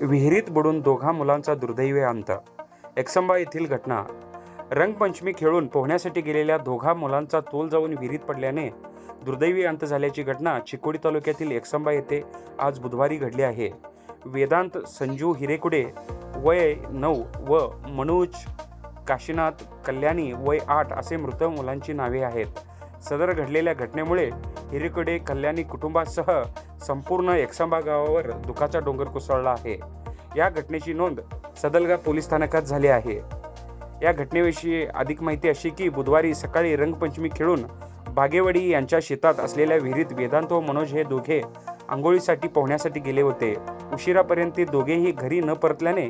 विहिरीत बुडून दोघा मुलांचा दुर्दैवी अंत. एकसंबा येथील घटना. रंगपंचमी खेळून पोहण्यासाठी गेलेल्या दोघा मुलांचा तोल जाऊन विहिरीत पडल्याने दुर्दैवी अंत झाल्याची घटना चिकोडी तालुक्यातील एकसंबा येथे आज बुधवारी घडली आहे. वेदांत संजू हिरेकुडे वय नऊ व मनोज काशीनाथ कल्याणी वय आठ असे मृत मुलांची नावे आहेत. सदर घडलेल्या घटनेमुळे हिरेकुडे कल्याणी कुटुंबासह संपूर्ण एकसंबा गावावर दुखाचा डोंगर कोसळला आहे. या घटनेची नोंद सदलगा पोलीस स्थानकात झाली आहे. या घटनेविषयी अधिक माहिती अशी की बुधवारी सकाळी रंगपंचमी खेळून बागेवाडी यांच्या शेतात असलेल्या विहिरीत वेदांत व मनोज हे दोघे आंघोळीसाठी पोहण्यासाठी गेले होते. उशिरापर्यंत ते दोघेही घरी न परतल्याने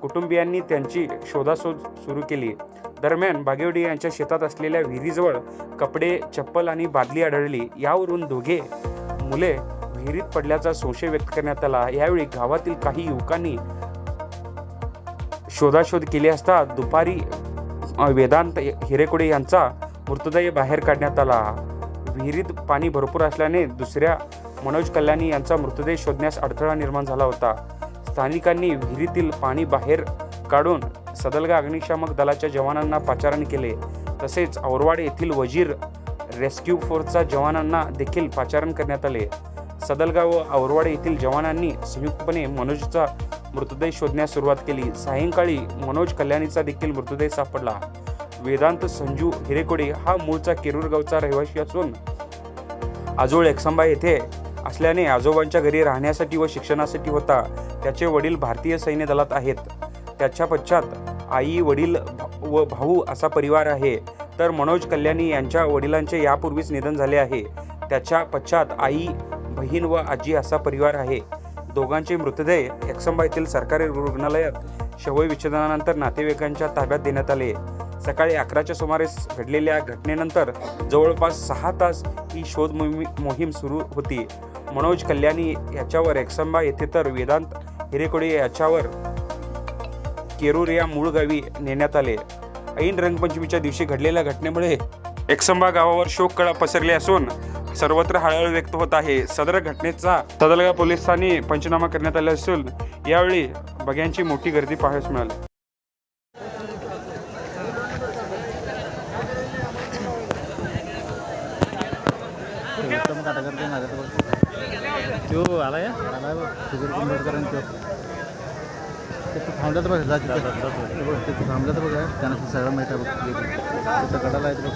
कुटुंबियांनी त्यांची शोधाशोध सुरू केली. दरम्यान बागेवडी यांच्या शेतात असलेल्या विहिरीजवळ कपडे चप्पल आणि बादली आढळली. यावरून दोघे मुले विहिरीत पडल्याचा संशय व्यक्त करण्यात आला. यावेळी गावातील काही युवकांनी शोधाशोध केली असता दुपारी वेदांत हिरेकुडे यांचा मृतदेह बाहेर काढण्यात आला. विहिरीत पाणी भरपूर असल्याने दुसऱ्या मनोज कल्याणी यांचा मृतदेह शोधण्यास अडथळा निर्माण झाला होता. स्थानिकांनी विहिरीतील पाणी बाहेर काढून सदलगा अग्निशामक दलाच्या जवानांना पाचारण केले. तसेच औरवाड येथील वजीर रेस्क्यू फोर्सच्या जवानांना देखील पाचारण करण्यात आले. सदलगाव व औरवाड येथील जवानांनी संयुक्तपणे मनोजचा मृतदेह शोधण्यास सुरुवात केली. सायंकाळी मनोज कल्याणीचा देखील मृतदेह सापडला. वेदांत संजू हिरेकोडे हा मूळचा केरूर गावचा रहिवासी असून आजोळ एकसंबा येथे असल्याने आजोबांच्या घरी राहण्यासाठी व शिक्षणासाठी होता. त्याचे वडील भारतीय सैन्य दलात आहेत. त्याच्या पश्चात आई वडील व भाऊ असा परिवार आहे. तर मनोज कल्याणी यांच्या वडिलांचे यापूर्वीच निधन झाले आहे. त्याच्या पश्चात आई बहीण व आजी असा परिवार आहे. दोघांचे मृतदेह एकसंबा येथील सरकारी रुग्णालयात शवविच्छेदनानंतर नातेवाईकांच्या ताब्यात देण्यात आले. सकाळी अकराच्या सुमारेस घडलेल्या घटनेनंतर जवळपास सहा तास ही शोध मोहीम सुरू होती. मनोज कल्याणी याच्यावर एकसंबा येथे तर वेदांत हिरेकोडे याच्यावर केरूर या मूळ गावी नेण्यात आले. ऐन रंगपंचमीच्या दिवशी घडलेल्या घटनेमुळे एकसंबा गावावर शोककळा पसरली असून सर्वत्र हळहळ व्यक्त होत आहे. सदर घटनेचा सदलगा पोलिसांनी पंचनामा करण्यात आला असून यावेळी बघ्यांची मोठी गर्दी पाहायला मिळाली. तो आला या? आला ते तू थांबल्यात बघ जा तिथे बघ ते तू थांबल्यात बघ त्यांना ते सगळं माहीत आहे बघ तिथं कडाला आहेत बघ